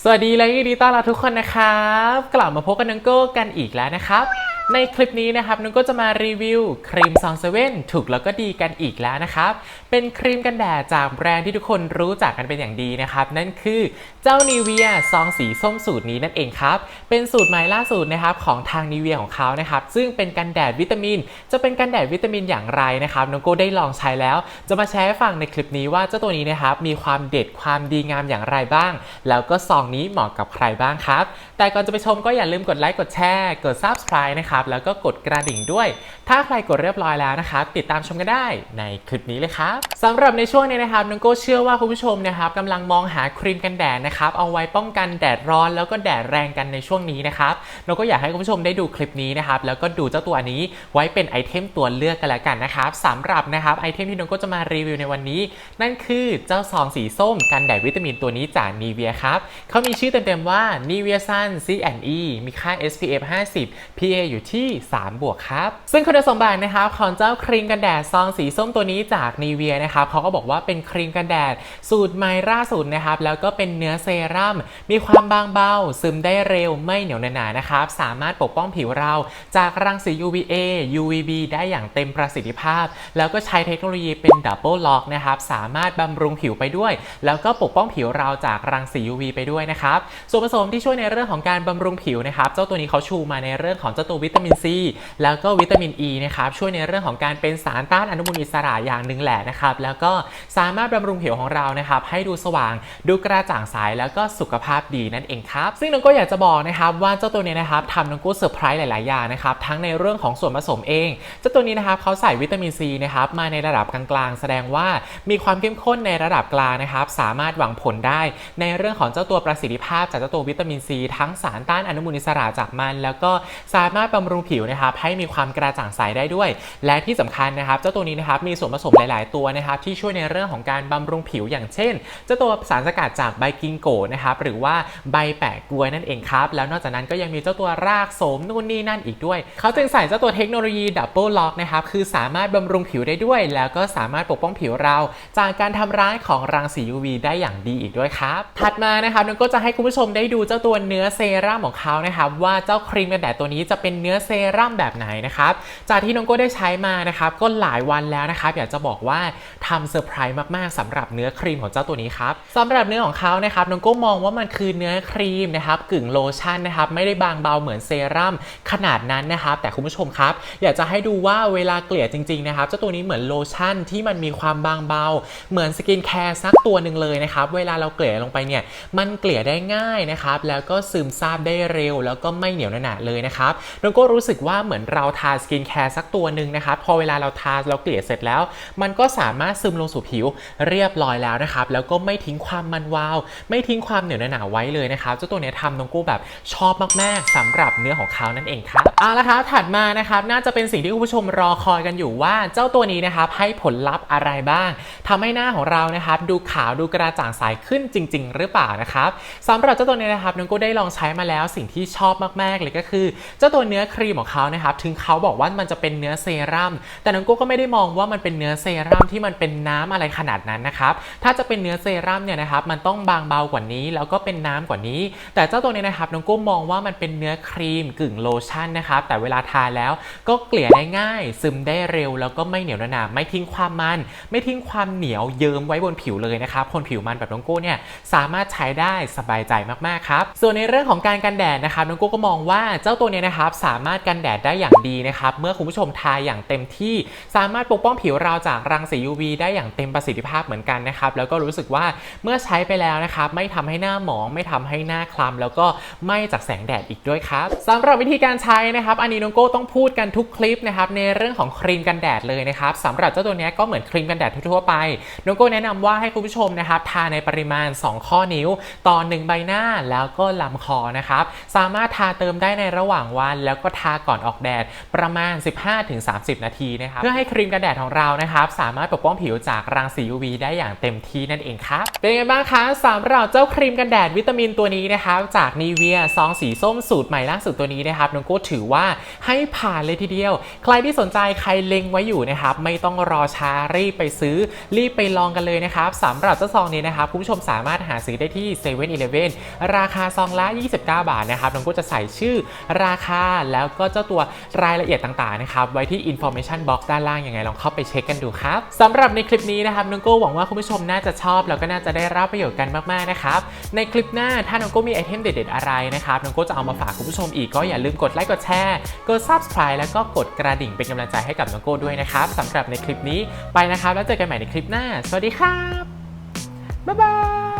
สวัสดีและยินดีต้อนรับทุกคนนะครับ กลับมาพบกับนังโก้กันอีกแล้วนะครับ ในคลิปนี้นะครับนังก้จะมารีวิวครีมซองเซเว่นถูกแล้วก็ดีกันอีกแล้วนะครับ เป็นครีมกันแดดจากแบรนด์ที่ทุกคนรู้จักกันเป็นอย่างดีนะครับ นั่นคือเจ้านีเวียซองสีส้มสูตรนี้นั่นเองครับ เป็นสูตรใหม่ล่าสุดนะครับของทางนีเวียของเขานะครับ ซึ่งเป็นกันแดดวิตามิน จะเป็นกันแดดวิตามินอย่างไรนะครับน้องโก้ได้ลองใช้แล้ว จะมาแชร์ให้ฟังในคลิปนี้ว่าเจ้าตัวนี้นะครับมีความเด็ดความดีงามอย่างไรบ้าง แล้วก็ซองนี้เหมาะกับใครบ้างครับ แต่ก่อนจะไปชมก็อย่าลืมกดไลค์กดแชร์กด subscribe นะครับแล้วก็กดกระดิ่งด้วย ถ้าใครกดเรียบร้อยแล้วนะครับติดตามชมกันได้ในคลิปนี้เลยครับสำหรับในช่วงนี้นะครับน้องโก้เชื่อว่าคุณผู้ชมนะครับกำลังมองหาครีมกันแดดนะครับเอาไว้ป้องกันแดดร้อนแล้วก็แดดแรงกันในช่วงนี้นะครับเราก็อยากให้คุณผู้ชมได้ดูคลิปนี้นะครับแล้วก็ดูเจ้าตัวนี้ไว้เป็นไอเทมตัวเลือกกันแล้วกันนะครับสำหรับนะครับไอเทมที่น้องโก้จะมารีวิวในวันนี้ นั่นคือเจ้าซองสีส้มกันแดดวิตามินตัวนี้จาก Nivea ครับเขามีชื่อเต็มๆว่า Nivea Sun C&E มีค่า SPF 50 PA อยู่ที่ 3 บวกครับ ซึ่งคุณสมบัตินะครับของเจ้าครีมกันแดดซองสีส้มตัวนี้จาก Nivea นะครับเขาก็บอกว่าเป็นครีมกันแดด สูตรใหม่ล่าสุดนะครับ แล้วก็เป็นเนื้อเซรั่มมีความบางเบา ซึมได้เร็วไม่เหนียวหนานะครับ สามารถปกป้องผิวเราจากรังสี UVA UVB ได้อย่างเต็มประสิทธิภาพ แล้วก็ใช้เทคโนโลยีเป็นดับเบิลล็อกนะครับสามารถบำรุงผิวไปด้วย แล้วก็ปกป้องผิวเราจากรังสี UV ไปด้วยนะครับส่วนผสมที่ช่วยในเรื่องของการบำรุงผิวนะครับเจ้าตัวนี้เขาชูมาในเรื่องของเจ้าตัววิตามินซีแล้วก็วิตามินอ e ีนะครับช่วยในเรื่องของการเป็นสารต้านอนุมูลอิสระอย่างหนึ่งแหละนะครับแล้วก็สามารถบำรุงผิวของเรานะครับให้ดูสว่างดูกระจ่างใสแล้วก็สุขภาพดีนั่นเองครับ ซึ่งน้องก็อยากจะบอกนะครับว่าเจ้าตัวนี้นะครับทำน้องกู้เซอร์ไพรส์หลาย ๆ อย่างนะครับทั้งในเรื่องของส่วนผสมเอง เจ้าตัวนี้นะครับเขาใส่วิตามินซีนะครับมาในระดับกลาง ๆ แสดงว่ามีความเข้มข้นในระดับกลางนะครับสามารถหวังผลได้ ในเรื่องของเจ้าตัวประสิทธิภาพจากเจ้าตัววิตามินซีทั้งสารต้านอนุมูลอิสระจากมัน แล้วก็สามารถบำรุงผิวนะครับให้มีความกระจ่างใสได้ด้วย และที่สำคัญนะครับ เจ้าตัวนี้นะครับมีส่วนผสมหลาย ๆ ตัวนะครับที่ช่วยในเรื่องของการบำรุงผิวอย่างเช่น เจ้าตัวสารสกัดจากใบกิงโกนะครับหรือว่าใบแปะกล้วยนั่นเองครับ แล้วนอกจากนั้นก็ยังมีเจ้าตัวรากโสมนู่นนี่นั่นอีกด้วย เขาจึงใส่เจ้าตัวเทคโนโลยีดับเบิลล็อกนะครับคือสามารถบำรุงผิวได้ด้วย แล้วก็สามารถปกป้องผิวเรา จากการทำร้ายของรังสี UV ได้อย่างดีอีกด้วยครับถัดมานะครับน้องก็จะให้คุณผู้ชมได้ดูเจ้าตัวเนื้อเซรั่มของเขานะครับว่าเจ้าครีมกันแดดตัวนี้จะเป็นเนื้อเซรั่มแบบไหนนะครับจากที่น้องโก็ได้ใช้มานะครับก็หลายวันแล้วนะครับอยากจะบอกว่าทำเซอร์ไพรส์มากๆสำหรับเนื้อครีมของเจ้าตัวนี้ครับสำหรับเนื้อของเขานะครับน้องโก็มองว่ามันคือเนื้อครีมนะครับกึ่งโลชั่นนะครับไม่ได้บางเบาเหมือนเซรั่มขนาดนั้นนะครับแต่คุณผู้ชมครับ อยากจะให้ดูว่าเวลาเกลี่ยจริงๆนะครับเจ้าตัวนี้เหมือนโลชั่นที่มันมีความบางเบา เหมือนสกินแคร์สักตัวหนึ่งเลยนะครับเวลาเราเกลี่ยลงไปเนี่ยมันเกลี่ยได้ง่ายนะครับแล้วก็ซึมซาบได้เร็ว แล้วก็ไม่เหนียวหนาเลยนะครับแล้วก็็รู้สึกว่าเหมือนเราทาสกินแคร์สักตัวหนึ่งนะครับ พอเวลาเราทาเราเกลี่ยเสร็จแล้ว มันก็สามารถซึมลงสู่ผิวเรียบร้อยแล้วนะครับ แล้วก็ไม่ทิ้งความมันวาว ไม่ทิ้งความเหนียวหนาไว้เลยนะครับเจ้าตัวเนี้ยทำน้องกู้แบบชอบมากๆสำหรับเนื้อของเขานั่นเองครับเอาละครับถัดมานะครับน่าจะเป็นสิ่งที่คุณผู้ชมรอคอยกันอยู่ว่าเจ้าตัวนี้นะครับให้ผลลัพธ์อะไรบ้างทำให้หน้าของเรานะครับดูขาวดูกระจ่างใสขึ้นจริง ๆ หรือเปล่านะครับสำหรับเจ้าตัวนี้นะครับน้องก็ได้ลองใช้มาแล้วสิ่งที่ชอบมากๆเลยก็คือ เจ้าตัวเนื้อครีมของเขานะครับถึงเขาบอกว่ามันจะเป็นเนื้อเซรั่มแต่น้องก็ก็ไม่ได้มองว่ามันเป็นเนื้อเซรั่มที่มันเป็นน้ำอะไรขนาดนั้นนะครับถ้าจะเป็นเนื้อเซรั่มเนี่ยนะครับมันต้องบางเบากว่านี้ แล้วก็เป็นน้ำกว่านี้ แต่เจ้าตัวนี้นะครับน้องก็มองว่ามันเป็นเนื้อครีมกึ่งโลชั่นนะครับแต่เวลาทาแล้วก็เกลี่ยได้ง่าย ซึมได้เร็ว แล้วก็ไม่เหนียวหนาไม่ทิ้งความมัน ไม่ทิ้งความเหนียวเยิ้มไว้บนผิวเลยนะครับคนผิวมันแบบน้องโก้เนี่ยสามารถใช้ได้สบายใจมากๆครับส่วนในเรื่องของการกันแดดนะครับน้องโก้ก็มองว่าเจ้าตัวนี้นะครับสาามารถกันแดดได้อย่างดีนะครับ เมื่อคุณผู้ชมทาอย่างเต็มที่สามารถปกป้องผิวเราจากรังสี UV ได้อย่างเต็มประสิทธิภาพเหมือนกันนะครับ แล้วก็รู้สึกว่าเมื่อใช้ไปแล้วนะครับ ไม่ทำให้หน้าหมอง ไม่ทำให้หน้าคล้ำแล้วก็ไม่จากแสงแดดอีกด้วยครับสำหรับวิธีการใช้นะครับอันนี้น้องโก้ต้องพูดกันทุกคลิปนะครับในเรื่องของครีมกันแดดเลยนะครับสำหรับเจ้าตัวนี้ก็เหมือนครีมกันแดดทั่วๆไปน้องโก้แนะนำว่าให้คุณผู้ชมนะครับทาในปริมาณ 2 ข้อนิ้วต่อ1ใบหน้าแล้วก็ลำคอนะครับสามารถทาเติมได้ในระหว่างวันแล้วก็ทาก่อนออกแดดประมาณ 15-30 นาทีนะครับเพื่อให้ครีมกันแดดของเรานะครับสามารถปกป้องผิวจากรังสี UV ได้อย่างเต็มที่นั่นเองครับ เป็นไงบ้างคะสำหรับเจ้าครีมกันแดดวิตามินตัวนี้นะครับจากนีเวียซองสีส้มสูตรใหม่ล่าสุดตัวนี้นะครับน้องโก้ถือว่าให้ผ่านเลยทีเดียว ใครที่สนใจใครเล็งไว้อยู่นะครับไม่ต้องรอช้ารีบไปซื้อ รีบไปลองกันเลยนะครับสำหรับเจ้าซองนี้นะครับคุณผู้ชมสามารถหาซื้อได้ที่7 e เ e ่ e อราคาซองละ 29 บาทนะครับน้องโก้จะใส่ชื่อราคาและแล้วก็เจ้าตัวรายละเอียดต่างๆนะครับไว้ที่ information box ด้านล่างยังไงลองเข้าไปเช็คกันดูครับสำหรับในคลิปนี้นะครับน้องโก้หวังว่าคุณผู้ชมน่าจะชอบ แล้วก็น่าจะได้รับประโยชน์กันมากๆนะครับในคลิปหน้าถ้าน้องโก้มีไอเทมเด็ดๆอะไรนะครับน้องโก้จะเอามาฝากคุณผู้ชมอีกก็อย่าลืมกดไลค์กดแชร์กด subscribe แล้วก็กดกระดิ่งเป็นกำลังใจให้กับน้องโก้ด้วยนะครับสำหรับในคลิปนี้ไปนะครับ แล้วเจอกันใหม่ในคลิปหน้า สวัสดีครับบ๊ายบาย